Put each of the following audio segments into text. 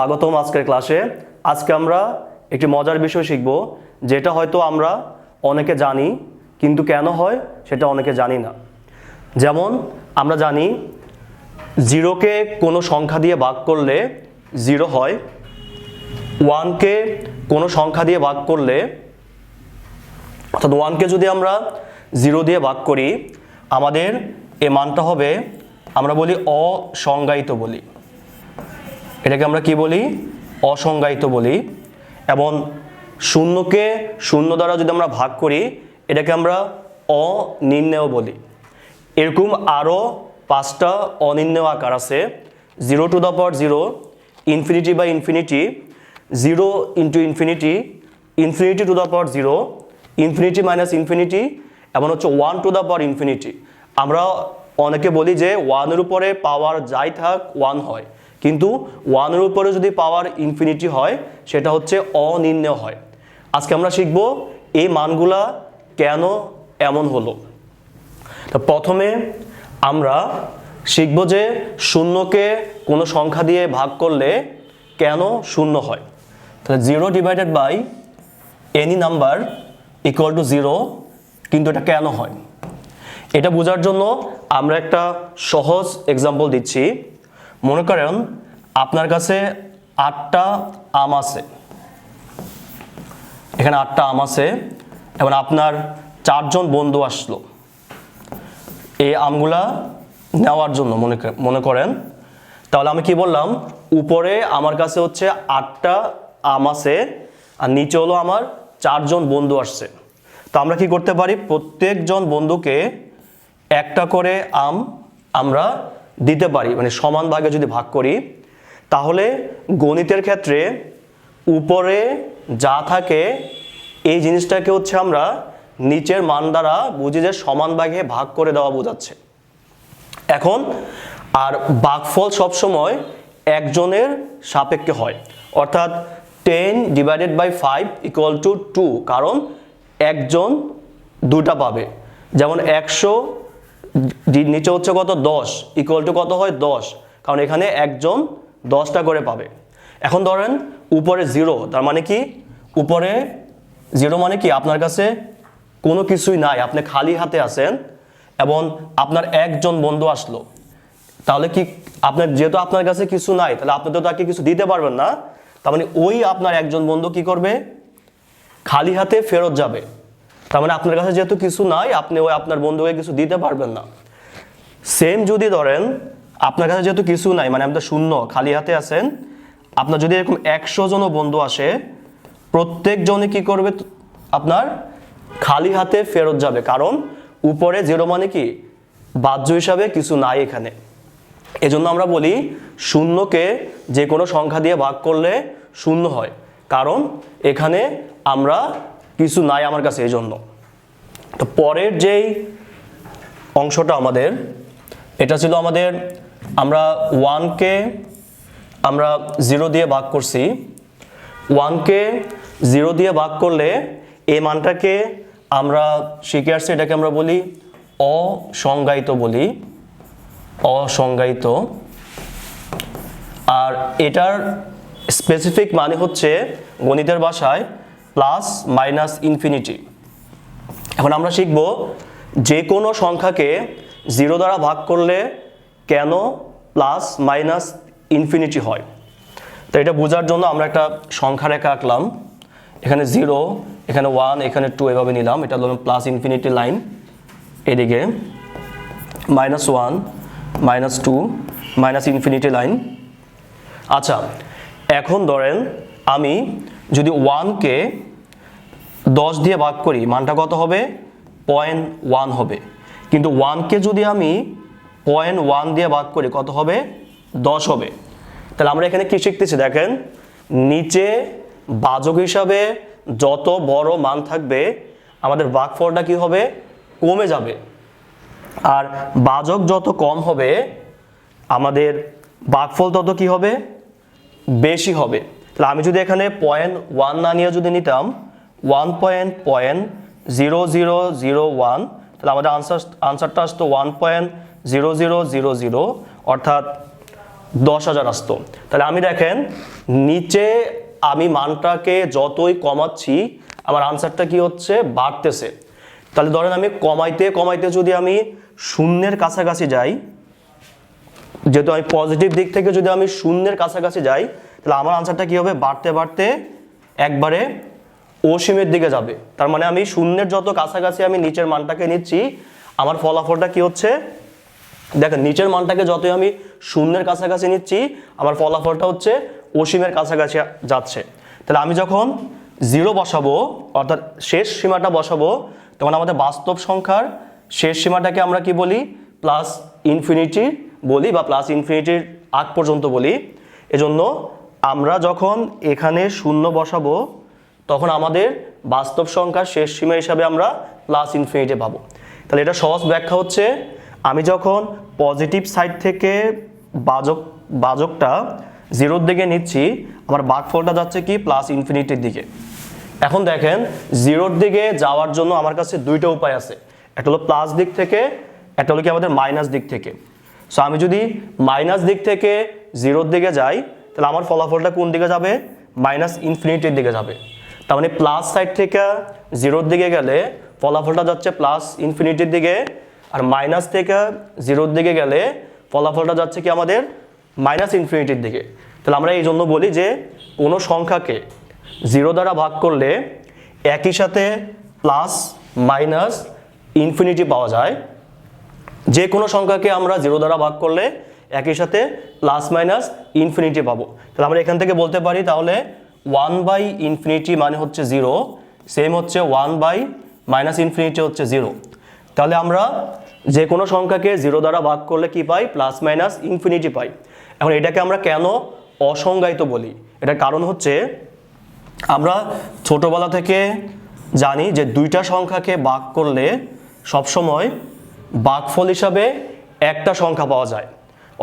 স্বাগতম আজকের ক্লাসে। আজকে আমরা একটি মজার বিষয় শিখব, যেটা হয়তো আমরা অনেকে জানি, কিন্তু কেন হয় সেটা অনেকে জানি না। যেমন, আমরা জানি জিরোকে কোনো সংখ্যা দিয়ে ভাগ করলে জিরো হয়, ওয়ানকে কোনো সংখ্যা দিয়ে ভাগ করলে, অর্থাৎ ওয়ানকে যদি আমরা জিরো দিয়ে ভাগ করি, আমাদের এ মানটা হবে, আমরা বলি অসংজ্ঞায়িত বলি। এটাকে আমরা কি বলি? অসংজ্ঞায়িত বলি। এবং শূন্যকে শূন্য দ্বারা যদি আমরা ভাগ করি, এটাকে আমরা অনির্ণেয় বলি। এরকম আরও পাঁচটা অনির্ণেয় আকার আছে। Zero to the power zero, infinity by infinity, zero into infinity infinity to the power zero, infinity minus infinity, এবং হচ্ছে one to the power infinity. আমরা অনেকে বলি যে, ওয়ানের উপরে পাওয়ার যাই থাক, ওয়ান হয়। কিন্তু ওয়ানের উপরে যদি পাওয়ার ইনফিনিটি হয়, সেটা হচ্ছে অনির্ণেয় হয়। আজকে আমরা শিখব এই মানগুলা কেন এমন হলো। তো প্রথমে আমরা শিখব যে শূন্যকে কোনো সংখ্যা দিয়ে ভাগ করলে কেন শূন্য হয়। তাহলে zero divided by any number equal to zero কিন্তু এটা কেন হয়? এটা বোঝার জন্য আমরা একটা সহজ এক্সাম্পল দিচ্ছি। মনে করেন আপনার কাছে আটটা আম আছে। এখানে আটটা আম আছে এবং আপনার চারজন বন্ধু আসলো। এই আমগুলা নেওয়ার জন্য মনে মনে করেন। তাহলে আমি কি বললাম? উপরে আমার কাছে হচ্ছে আটটা আম আছে আর নিচে হলো আমার চারজন বন্ধু আসছে। তো আমরা কি করতে পারি? প্রত্যেকজন বন্ধুকে একটা করে আম আমরা দিতে পারি মানে সমান ভাগে যদি ভাগ করি, তাহলে গণিতের ক্ষেত্রে উপরে যা থাকে, এই জিনিসটাকে হচ্ছে আমরা নিচের মান দ্বারা বুঝি যে সমান ভাগে ভাগ করে দেওয়া বোঝাচ্ছে। এখন, আর বাঘফল সবসময় একজনের সাপেক্ষে হয়। অর্থাৎ ten divided by five equal to two, কারণ একজন দুটা পাবে। যেমন একশো নিচে হচ্ছে কত? দশ। ইকুয়াল টু কত হয়? দশ। কারণ এখানে একজন দশটা করে পাবে। এখন ধরেন উপরে জিরো তার মানে কি? উপরে জিরো মানে কি? আপনার কাছে কোনো কিছুই নাই। আপনি খালি হাতে আছেন এবং আপনার একজন বন্ধু আসলো। তাহলে কি আপনার, যেহেতু আপনার কাছে কিছু নাই, তাহলে আপনি তো তাকে কিছু দিতে পারবেন না। তার মানে ওই আপনার একজন বন্ধু কি করবে? খালি হাতে ফেরত যাবে। তার মানে আপনার কাছে যেহেতু কিছু নাই, আপনি ওই আপনার বন্ধুকে কিছু দিতে পারবেন না। সেম যদি ধরেন, আপনার কাছে যেহেতু কিছু নাই মানে আপনার শূন্য, খালি হাতে আছেন, আপনার যদি এরকম একশো জনও বন্ধু আসে প্রত্যেকজনে কি করবে? আপনার খালি হাতে ফেরত যাবে। কারণ উপরে জিরো মানে কি? বাহ্য হিসাবে কিছু নাই এখানে। এজন্য আমরা বলি, শূন্যকে যে কোনো সংখ্যা দিয়ে ভাগ করলে শূন্য হয়। কারণ এখানে আমরা কিছু নাই আমার কাছে এই জন্য তো পরের যেই অংশটা আমাদের, এটা ছিল আমাদের, আমরা ওয়ানকে আমরা জিরো দিয়ে ভাগ করছি। ওয়ানকে জিরো দিয়ে ভাগ করলে এই মানটাকে আমরা শিখে আসছি, এটাকে আমরা বলি অসংজ্ঞায়িত বলি। অসংজ্ঞায়িত। আর এটার স্পেসিফিক মানে হচ্ছে গণিতের ভাষায় প্লাস মাইনাস ইনফিনিটি। এখন আমরা শিখব যে কোনো সংখ্যাকে জিরো দ্বারা ভাগ করলে কেন প্লাস মাইনাস ইনফিনিটি হয়। তো এটা বোঝার জন্য আমরা একটা সংখ্যা রেখা আঁকলাম। এখানে জিরো, এখানে ওয়ান, এখানে টু এভাবে নিলাম। এটা হলো প্লাস ইনফিনিটি লাইন। এদিকে minus one, minus two, minus infinity line. আচ্ছা এখন ধরেন আমি যদি ওয়ানকে দশ দিয়ে ভাগ করি, মানটা কত হবে? পয়েন্ট ওয়ান হবে। কিন্তু ওয়ানকে যদি আমি পয়েন্ট ওয়ান দিয়ে ভাগ করি, কত হবে? দশ হবে। তাহলে আমরা এখানে কি শিখতেছি? দেখেন, নিচে বাজক হিসাবে যত বড় মান থাকবে, আমাদের ভাগফলটা কি হবে? কমে যাবে। আর বাজক যত কম হবে, আমাদের ভাগফল তত কি হবে? বেশি হবে। তাহলে আমি যদি এখানে পয়েন্ট ওয়ান না নিয়ে যদি নিতাম one point point zero zero zero one তাহলে আমাদের আনসার আনসারটা আসতো one point zero zero zero zero অর্থাৎ দশ হাজার আসতো। তাহলে আমি দেখেন, নিচে আমি মানটাকে যতই কমাচ্ছি, আমার আনসারটা কি হচ্ছে? বাড়তেছে। তাহলে ধরেন আমি কমাইতে কমাইতে যদি আমি শূন্যের কাছাকাছি যাই, যেহেতু আমি পজিটিভ দিক থেকে যদি আমি শূন্যের কাছাকাছি যাই, তাহলে আমার আনসারটা কি হবে? বাড়তে বাড়তে একবারে অসীমের দিকে যাবে। তার মানে আমি শূন্যের যত কাছাকাছি আমি নিচের মানটাকে নিচ্ছি, আমার ফলাফলটা কি হচ্ছে? দেখেন, নিচের মানটাকে যতই আমি শূন্যের কাছাকাছি নিচ্ছি, আমার ফলাফলটা হচ্ছে অসীমের কাছাকাছি যাচ্ছে। তাহলে আমি যখন জিরো বসাবো, অর্থাৎ শেষ সীমাটা বসাবো, তখন আমাদের বাস্তব সংখ্যার শেষ সীমাটাকে আমরা কি বলি? প্লাস ইনফিনিটি বলি বা প্লাস ইনফিনিটির আগ পর্যন্ত বলি। এজন্য আমরা যখন এখানে শূন্য বসাবো তখন আমাদের বাস্তব সংখ্যার শেষ সীমা হিসাবে আমরা প্লাস ইনফিনিটি পাবো। তাহলে এটা সহজ ব্যাখ্যা হচ্ছে, আমি যখন পজিটিভ সাইড থেকে বাজক, বাজকটা জিরোর দিকে নিচ্ছি, আমার বাঘফলটা যাচ্ছে কি প্লাস ইনফিনিটির দিকে। এখন দেখেন জিরোর দিকে যাওয়ার জন্য আমার কাছে দুইটা উপায় আছে। একটা হলো প্লাস দিক থেকে, একটা হলো কি আমাদের মাইনাস দিক থেকে। সো আমি যদি মাইনাস দিক থেকে জিরোর দিকে যাই, তাহলে আমার ফলাফলটা কোন দিকে যাবে? মাইনাস ইনফিনিটির দিকে যাবে। তার মানে প্লাস সাইড থেকে জিরোর দিকে গেলে ফলাফলটা যাচ্ছে প্লাস ইনফিনিটির দিকে আর মাইনাস থেকে জিরোর দিকে গেলে ফলাফলটা যাচ্ছে কি আমাদের মাইনাস ইনফিনিটির দিকে। তাহলে আমরা এই জন্য বলি যে কোনো সংখ্যাকে জিরো দ্বারা ভাগ করলে একই সাথে প্লাস মাইনাস ইনফিনিটি পাওয়া যায়। যে কোনো সংখ্যাকে আমরা জিরো দ্বারা ভাগ করলে একই সাথে প্লাস মাইনাস ইনফিনিটি পাবো। তাহলে আমরা এখান থেকে বলতে পারি তাহলে ওয়ান বাই ইনফিনিটি মানে হচ্ছে জিরো, সেম হচ্ছে ওয়ান বাই মাইনাস ইনফিনিটি হচ্ছে জিরো। তাহলে আমরা যে কোনো সংখ্যাকে জিরো দ্বারা ভাগ করলে কি পাই? প্লাস মাইনাস ইনফিনিটি পাই। এখন এটাকে আমরা কেন অসংজ্ঞায়িত বলি? এটার কারণ হচ্ছে আমরা ছোটোবেলা থেকে জানি যে দুইটা সংখ্যাকে ভাগ করলে সবসময় ভাগফল হিসাবে একটা সংখ্যা পাওয়া যায়।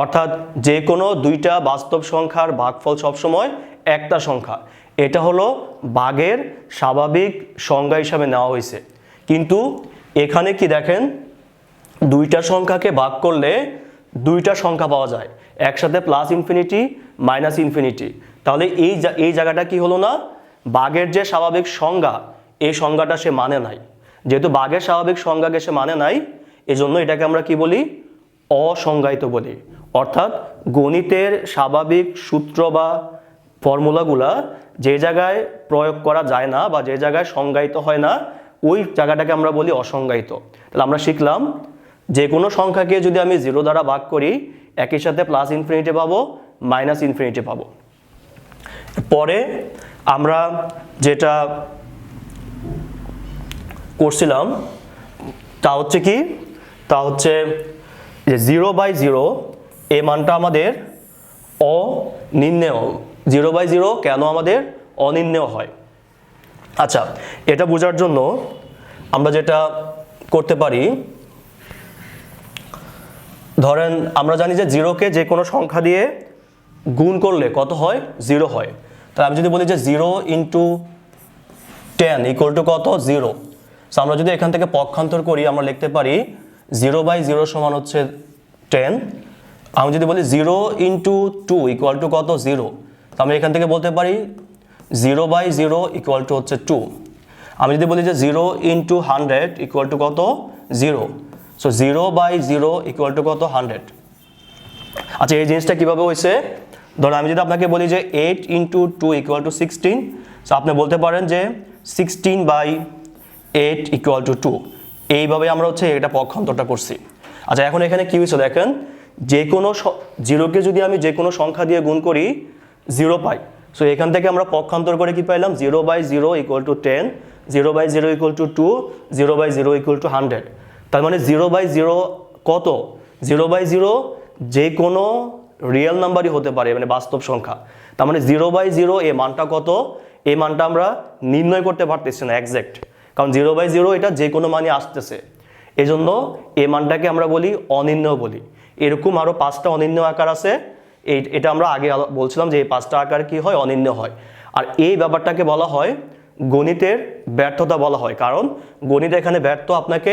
অর্থাৎ যে কোনো দুইটা বাস্তব সংখ্যার ভাগফল সবসময় একটা সংখ্যা। এটা হলো বাঘের স্বাভাবিক সংজ্ঞা হিসাবে নেওয়া হয়েছে। কিন্তু এখানে কি দেখেন? দুইটা সংখ্যাকে ভাগ করলে দুইটা সংখ্যা পাওয়া যায়। একসাথে প্লাস ইনফিনিটি মাইনাস ইনফিনিটি তাহলে এই এই জায়গাটা কি হলো না? বাঘের যে স্বাভাবিক সংজ্ঞা, এই সংজ্ঞাটা সে মানে নাই। যেহেতু বাঘের স্বাভাবিক সংজ্ঞাকে সে মানে নাই, এজন্য এটাকে আমরা কি বলি? অসংজ্ঞায়িত বলি। অর্থাৎ গণিতের স্বাভাবিক সূত্র বা ফর্মুলাগুলা যে জায়গায় প্রয়োগ করা যায় না বা যে জায়গায় সংজ্ঞায়িত হয় না, ওই জায়গাটাকে আমরা বলি অসংজ্ঞায়িত। তাহলে আমরা শিখলাম যে কোনো সংখ্যাকে যদি আমি জিরো দ্বারা ভাগ করি, একই সাথে প্লাস ইনফিনিটি পাবো মাইনাস ইনফিনিটি পাবো। পরে আমরা যেটা করছিলাম, তা হচ্ছে কি? তা হচ্ছে যে জিরো বাই জিরো এ মানটা আমাদের অনির্ণেয় জিরো বাই জিরো কেন আমাদের অনির্ণেয় হয়? আচ্ছা এটা বোঝার জন্য আমরা যেটা করতে পারি, ধরেন আমরা জানি যে জিরোকে যে কোনো সংখ্যা দিয়ে গুণ করলে কত হয়? জিরো হয়। তাহলে আমি যদি বলি যে zero into ten equal to কত? জিরো। সো আমরা যদি এখান থেকে পক্ষান্তর করি, আমরা লিখতে পারি জিরো বাই জিরো সমান হচ্ছে টেন। আমি যদি বলি zero into two equal to কত? জিরো। তো আমি এখান থেকে বলতে পারি zero by zero equal to হচ্ছে টু আমি যদি বলি যে zero into hundred equal to কত? Zero. So zero by zero equal to কত? হান্ড্রেড আচ্ছা এই জিনিসটা কীভাবে হয়েছে? ধরো, আমি যদি আপনাকে বলি যে eight into two equal to sixteen so আপনি বলতে পারেন যে sixteen by eight equal to two এইভাবে আমরা হচ্ছে এটা পক্ষান্তরটা করছি। আচ্ছা এখন এখানে কী হয়েছে দেখেন? যে কোনো জিরোকে যদি আমি যে কোনো সংখ্যা দিয়ে গুণ করি জিরো পাই সো এখান থেকে আমরা পক্ষান্তর করে কি পাইলাম? Zero by zero equal to ten zero by zero equal to two zero by zero equal to hundred তার মানে জিরো বাই জিরো কত? জিরো বাই জিরো যে কোনো রিয়েল নাম্বারই হতে পারে মানে বাস্তব সংখ্যা। তার মানে জিরো বাই জিরো এ মানটা কত? এই মানটা আমরা নির্ণয় করতে পারতেছি না একজ্যাক্ট কারণ জিরো বাই জিরো এটা যে কোনো মানই আসতেছে। এই জন্য এই মানটাকে আমরা বলি অনির্ণয় বলি। এরকম আরও পাঁচটা অনির্ণয় আকার আছে। এই এটা আমরা আগে বলছিলাম যে এই পাঁচটা আকার কি হয়? অনির্ণয় হয়। আর এই ব্যাপারটাকে বলা হয় গণিতের ব্যর্থতা বলা হয়। কারণ গণিত এখানে ব্যর্থ আপনাকে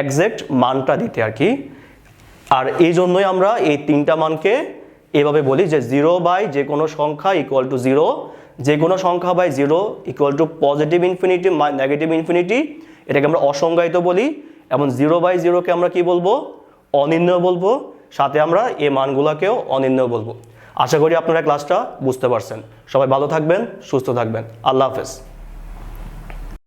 একজ্যাক্ট মানটা দিতে আর কি। আর এই জন্যই আমরা এই তিনটা মানকে এভাবে বলি যে জিরো বাই যে কোনো সংখ্যা ইকুয়াল টু জিরো যে কোনো সংখ্যা by zero equal to positive infinity negative infinity এটাকে আমরা অসংজ্ঞায়িত বলি। এবং জিরো বাই জিরোকে আমরা কি বলব? অনির্ণয় বলব। সাথে আমরা এ মানগুলোকেও অনির্ণয় বলব। আশা করি আপনারা ক্লাসটা বুঝতে পারছেন। সবাই ভালো থাকবেন, সুস্থ থাকবেন। আল্লাহ হাফেজ।